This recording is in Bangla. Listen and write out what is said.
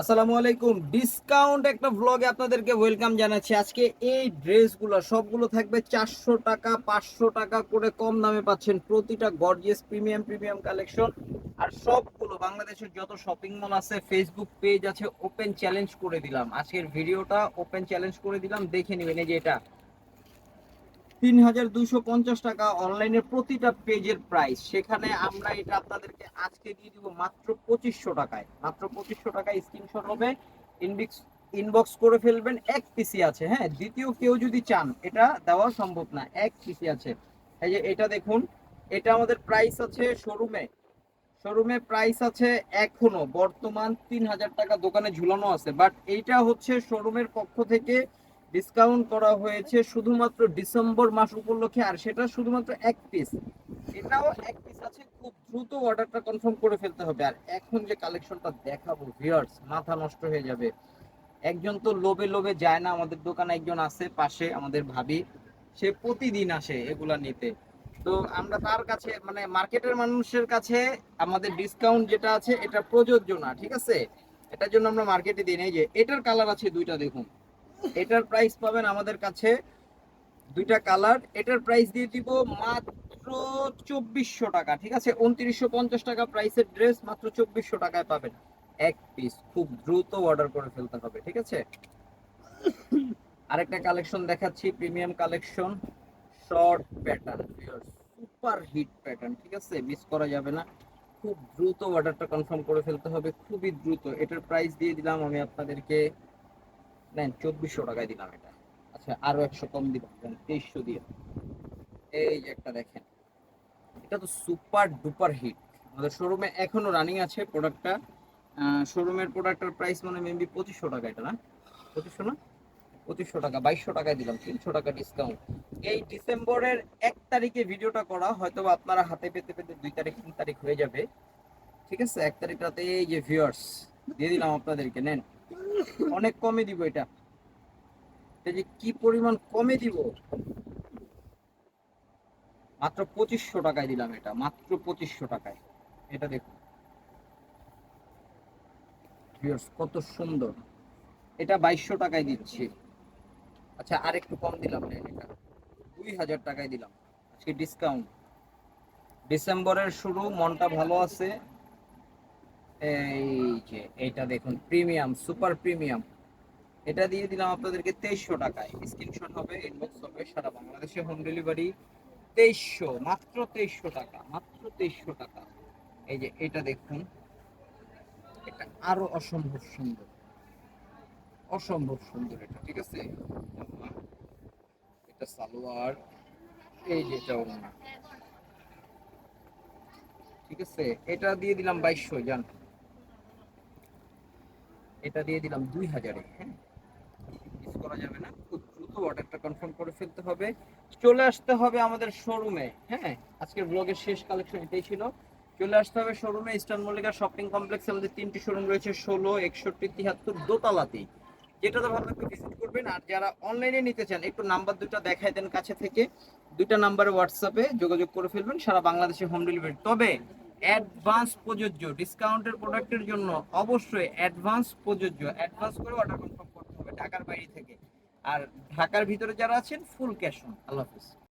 আসসালামু আলাইকুম। ডিসকাউন্ট একটা ব্লগে আপনাদেরকে ওয়েলকাম জানাচ্ছি। আজকে এই ড্রেসগুলো, সবগুলো থাকবে চারশো টাকা, পাঁচশো টাকা করে কম দামে পাচ্ছেন প্রতিটা গর্জিয়াস প্রিমিয়াম প্রিমিয়াম কালেকশন আর সবগুলো, বাংলাদেশের যত শপিং মল আছে ফেসবুক পেজ আছে ওপেন চ্যালেঞ্জ করে দিলাম। আজকের ভিডিওটা ওপেন চ্যালেঞ্জ করে দিলাম। দেখে নেবেন এই যে এটা। তিন হাজার দুইশো পঞ্চাশ টাকা অনলাইনের প্রতিটা পেজের প্রাইস সেখানে আমরা এটা আপনাদেরকে আজকে দিয়ে দিব মাত্র পঁচিশশো টাকায়। মাত্র পঁচিশশো টাকায় স্ক্রিনশট হবে ইনবিক্স ইনবক্স করে ফেলবেন, এক পিসি আছে হ্যাঁ? দ্বিতীয় কেউ যদি চান, এটা দেওয়া সম্ভব না, এক পিসি আছে। এই যে এটা দেখুন, এটা আমাদের প্রাইস আছে শোরুমে শোরুমে প্রাইস আছে এখনও, বর্তমান তিন হাজার টাকা দোকানে ঝুলানো আছে। বাট এইটা হচ্ছে শোরুমের পক্ষ থেকে ডিসকাউন্ট করা হয়েছে শুধুমাত্র ডিসেম্বর মাস উপলক্ষে, আর সেটা শুধুমাত্র এক পিস এটাও এক পিস আছে, খুব দ্রুত অর্ডারটা কনফার্ম করে ফেলতে হবে। আর এখন যে কালেকশনটা দেখাবো ভিউয়ার্স মাথা নষ্ট হয়ে যাবে। একজন তো লোভে লোভে যায় না, আমাদের দোকানে একজন আছে পাশে, আমাদের ভাবি। সে প্রতিদিন আসে এগুলা নিতে। তো আমরা তার কাছে মানে মার্কেটের মানুষের কাছে আমাদের ডিসকাউন্ট যেটা আছে, এটা প্রযোজ্য না, ঠিক আছে? এটার জন্য আমরা মার্কেটে দিই নাই যে, এটার কালার আছে দুইটা দেখুন। এটার প্রাইস পাবেন আমাদের কাছে দুইটা কালার এটার প্রাইস দিয়ে দিব মাত্র চব্বিশশো টাকা, ঠিক আছে? উনত্রিশশো পঞ্চাশ টাকা প্রাইসের ড্রেস মাত্র চব্বিশশো টাকায় পাবেন। এক পিস খুব দ্রুত অর্ডার করে ফেলতে হবে, ঠিক আছে? আরেকটা কালেকশন দেখাচ্ছি premium collection short pattern super hit pattern ঠিক আছে? মিস করা যাবে না। খুব দ্রুত অর্ডারটা কনফার্ম করে ফেলতে হবে, খুবই দ্রুত। এটার প্রাইস দিয়ে দিলাম আমি আপনাদেরকে নেন, চব্বিশশো টাকায় দিলাম এটা। আচ্ছা আরও একশো কম দিলাম তেইশশো দিয়ে। এই যে একটা দেখেন, এটা তো সুপার ডুপার হিট। আমাদের শোরুমে এখনও রানিং আছে প্রোডাক্টটা। শোরুমের প্রোডাক্টের প্রাইস মানে মেবি পঁচিশশো টাকা এটা, না? পঁচিশশো না? পঁচিশশো টাকা, বাইশশো টাকায় দিলাম, তিনশো টাকা ডিসকাউন্ট এই ডিসেম্বরের এক তারিখে ভিডিওটা করা হয়তো আপনারা হাতে পেতে পেতে দুই তারিখ, তিন তারিখ হয়ে যাবে। ঠিক আছে? এক তারিখ রাতে এই যে ভিউয়ার্স দিয়ে দিলাম আপনাদেরকে, নেন। অনেক কমে দিব এটা। যে কি পরিমাণ কমে দিব? মাত্র পঁচিশশো টাকায় দিলাম এটা, মাত্র পঁচিশশো টাকায়। এটা দেখুন। কত সুন্দর। এটা বাইশশো টাকায় দিচ্ছি। আচ্ছা আর একটু কম দিলাম এটা। দুই হাজার টাকায় দিলাম। আজকে ডিসকাউন্ট ডিসেম্বরের শুরু, মনটা ভালো আছে। এই যে এইটা দেখুন প্রিমিয়াম সুপার প্রিমিয়াম এটা দিয়ে দিলাম আপনাদেরকে তেইশশো টাকায়। স্ক্রিনশট হবে ইনবক্স হবে, সারা বাংলাদেশে হোম ডেলিভারি তেইশশো, মাত্র তেইশশো টাকা, মাত্র তেইশশো টাকা। এই যে, এটা দেখুন, এটা আরও অসম্ভব সুন্দর। অসম্ভব সুন্দর এটা, ঠিক আছে? এটা সালোয়ার, এই যে, এটা ওড়না। ঠিক আছে? এটা দিয়ে দিলাম বাইশশো, জান। এটা দিয়ে দিলাম দুই হাজারে হ্যাঁ? মিস করা যাবে না, খুব দ্রুত অর্ডারটা কনফার্ম করে ফেলতে হবে। চলে আসতে হবে আমাদের শোরুমে হ্যাঁ? আজকের ব্লগের শেষ কালেকশন এটাই ছিল। চলে আসতে হবে শোরুমে ইস্টার্ন মল্লিকা শপিং কমপ্লেক্সে আমাদের তিনটি শোরুম রয়েছে, ষোলো, একষট্টি তিয়াত্তর দোতলাতেই। যেটাতে ভালো লাগবে ভিজিট করবেন, আর যারা অনলাইনে নিতে চান, একটু নাম্বার দুটো দেখাই দেন কাছে থেকে। দুইটা নাম্বারে হোয়াটসঅ্যাপে যোগাযোগ করে ফেলবেন, সারা বাংলাদেশে হোম ডেলিভারি তবে অ্যাডভান্স প্রযোজ্য। ডিসকাউন্টের প্রোডাক্টের জন্য অবশ্যই অ্যাডভান্স প্রযোজ্য। অ্যাডভান্স করে অর্ডার কনফার্ম করতে হবে ঢাকার বাইরে থেকে। আর ঢাকার ভিতরে যারা আছেন full cash on Allah Hafiz.